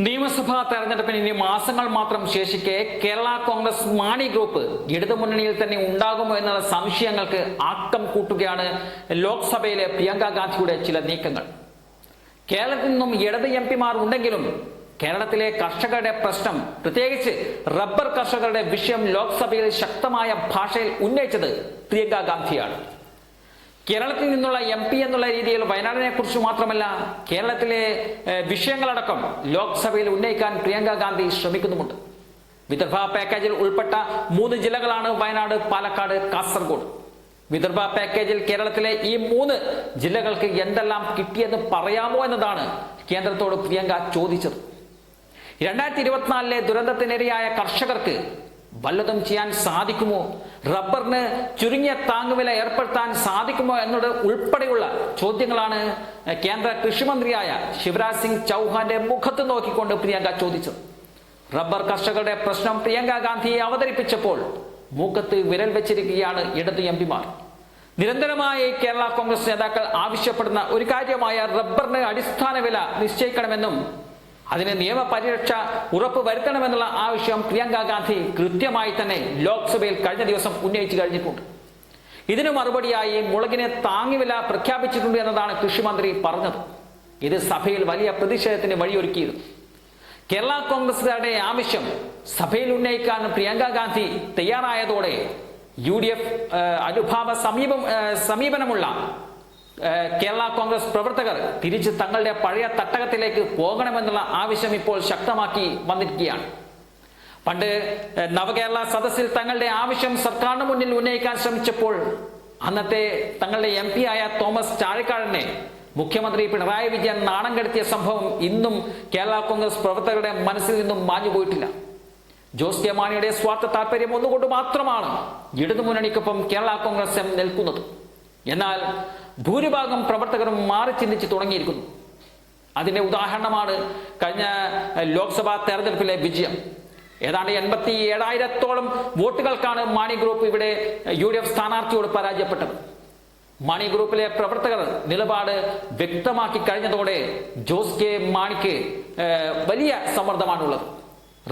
നിയമസഭാ തെരഞ്ഞെടുപ്പിന് ഇനി മാസങ്ങൾ മാത്രം ശേഷിക്കെ കേരള കോൺഗ്രസ് മാണി ഗ്രൂപ്പ് ഇടതുമുന്നണിയിൽ തന്നെ ഉണ്ടാകുമോ എന്നുള്ള സംശയങ്ങൾക്ക് ആക്കം കൂട്ടുകയാണ് ലോക്സഭയിലെ പ്രിയങ്ക ഗാന്ധിയുടെ ചില നീക്കങ്ങൾ. കേരളത്തിൽ നിന്നും ഇടത് എം പിമാർ ഉണ്ടെങ്കിലും കേരളത്തിലെ കർഷകരുടെ പ്രശ്നം പ്രത്യേകിച്ച് റബ്ബർ കർഷകരുടെ വിഷയം ലോക്സഭയിൽ ശക്തമായ ഭാഷയിൽ ഉന്നയിച്ചത് പ്രിയങ്ക ഗാന്ധിയാണ്. കേരളത്തിൽ നിന്നുള്ള എം പി എന്നുള്ള രീതിയിൽ വയനാടിനെ കുറിച്ച് മാത്രമല്ല കേരളത്തിലെ വിഷയങ്ങളടക്കം ലോക്സഭയിൽ ഉന്നയിക്കാൻ പ്രിയങ്ക ഗാന്ധി ശ്രമിക്കുന്നുമുണ്ട്. വിദർഭ പാക്കേജിൽ ഉൾപ്പെട്ട മൂന്ന് ജില്ലകളാണ് വയനാട് പാലക്കാട് കാസർഗോഡ്. വിദർഭ പാക്കേജിൽ കേരളത്തിലെ ഈ മൂന്ന് ജില്ലകൾക്ക് എന്തെല്ലാം കിട്ടിയെന്ന് പറയാമോ എന്നതാണ് കേന്ദ്രത്തോട് പ്രിയങ്ക ചോദിച്ചത്. രണ്ടായിരത്തി ഇരുപത്തിനാലിലെ ദുരന്തത്തിനിരയായ കർഷകർക്ക് വല്ലതും ചെയ്യാൻ സാധിക്കുമോ? റബ്ബറിന് ചുരുങ്ങിയ താങ്ങുവില ഏർപ്പെടുത്താൻ സാധിക്കുമോ എന്നത് ഉൾപ്പെടെയുള്ള ചോദ്യങ്ങളാണ് കേന്ദ്ര കൃഷിമന്ത്രിയായ ശിവരാജ് സിംഗ് ചൗഹാന്റെ മുഖത്ത് നോക്കിക്കൊണ്ട് പ്രിയങ്ക ചോദിച്ചത്. റബ്ബർ കർഷകരുടെ പ്രശ്നം പ്രിയങ്ക ഗാന്ധിയെ അവതരിപ്പിച്ചപ്പോൾ മൂക്കത്ത് വിരൽ വെച്ചിരിക്കുകയാണ് ഇടത് എം പിമാർ. നിരന്തരമായി കേരള കോൺഗ്രസ് നേതാക്കൾ ആവശ്യപ്പെടുന്ന ഒരു കാര്യമായ റബ്ബറിന് അടിസ്ഥാന വില നിശ്ചയിക്കണമെന്നും അതിന് നിയമപരിരക്ഷ ഉറപ്പ് വരുത്തണമെന്നുള്ള ആവശ്യം പ്രിയങ്ക ഗാന്ധി കൃത്യമായി തന്നെ ലോക്സഭയിൽ കഴിഞ്ഞ ദിവസം ഉന്നയിച്ചു കഴിഞ്ഞിട്ടുണ്ട്. ഇതിനു മറുപടിയായി മുളകിന് താങ്ങിവില പ്രഖ്യാപിച്ചിട്ടുണ്ട് എന്നതാണ് കൃഷിമന്ത്രി പറഞ്ഞത്. ഇത് സഭയിൽ വലിയ പ്രതിഷേധത്തിന് വഴിയൊരുക്കിയിരുന്നു. കേരള കോൺഗ്രസുകാരുടെ ആവശ്യം സഭയിൽ ഉന്നയിക്കാൻ പ്രിയങ്ക ഗാന്ധി തയ്യാറായതോടെ യു ഡി എഫ് അനുഭാവ സമീപം സമീപനമുള്ള കേരള കോൺഗ്രസ് പ്രവർത്തകർ തിരിച്ച് തങ്ങളുടെ പഴയ തട്ടകത്തിലേക്ക് പോകണമെന്നുള്ള ആവശ്യം ഇപ്പോൾ ശക്തമാക്കി വന്നിരിക്കുകയാണ്. പണ്ട് നവകേരള സദസ്സിൽ തങ്ങളുടെ ആവശ്യം സർക്കാരിന് മുന്നിൽ ഉന്നയിക്കാൻ ശ്രമിച്ചപ്പോൾ അന്നത്തെ തങ്ങളുടെ എം പി ആയ തോമസ് ചാഴിക്കാടനെ മുഖ്യമന്ത്രി പിണറായി വിജയൻ നാണം കെടുത്തിയ സംഭവം ഇന്നും കേരള കോൺഗ്രസ് പ്രവർത്തകരുടെ മനസ്സിൽ നിന്നും മാഞ്ഞു പോയിട്ടില്ല. ജോസ് കെ മാണിയുടെ സ്വാർത്ഥ താല്പര്യം ഒന്നുകൊണ്ട് മാത്രമാണ് ഇടതുമുന്നണിക്കൊപ്പം കേരള കോൺഗ്രസ് എം നിൽക്കുന്നത്. എന്നാൽ ഭൂരിഭാഗം പ്രവർത്തകരും മാറി ചിന്തിച്ച് തുടങ്ങിയിരിക്കുന്നു. അതിന്റെ ഉദാഹരണമാണ് കഴിഞ്ഞ ലോക്സഭാ തെരഞ്ഞെടുപ്പിലെ വിജയം. ഏതാണ്ട് എൺപത്തി ഏഴായിരത്തോളം വോട്ടുകൾക്കാണ് മാണി ഗ്രൂപ്പ് ഇവിടെ യു ഡി എഫ് സ്ഥാനാർത്ഥിയോട് പരാജയപ്പെട്ടത്. മാണി ഗ്രൂപ്പിലെ പ്രവർത്തകർ നിലപാട് വ്യക്തമാക്കി കഴിഞ്ഞതോടെ ജോസ് കെ മാണിക്ക് വലിയ സമ്മർദ്ദമാണുള്ളത്.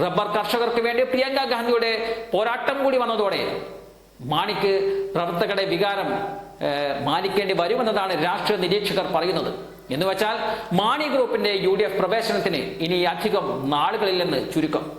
റബ്ബർ കർഷകർക്ക് വേണ്ടി പ്രിയങ്ക ഗാന്ധിയുടെ പോരാട്ടം കൂടി വന്നതോടെ മാണിക്ക് പ്രവർത്തകരുടെ വികാരം മാനിക്കേണ്ടി വരുമെന്നതാണ് രാഷ്ട്രീയ നിരീക്ഷകർ പറയുന്നത്. എന്ന് വെച്ചാൽ മാണി ഗ്രൂപ്പിന്റെ യു ഡി എഫ് പ്രവേശനത്തിന് ഇനി അധികം നാളുകളില്ലെന്ന് ചുരുക്കം.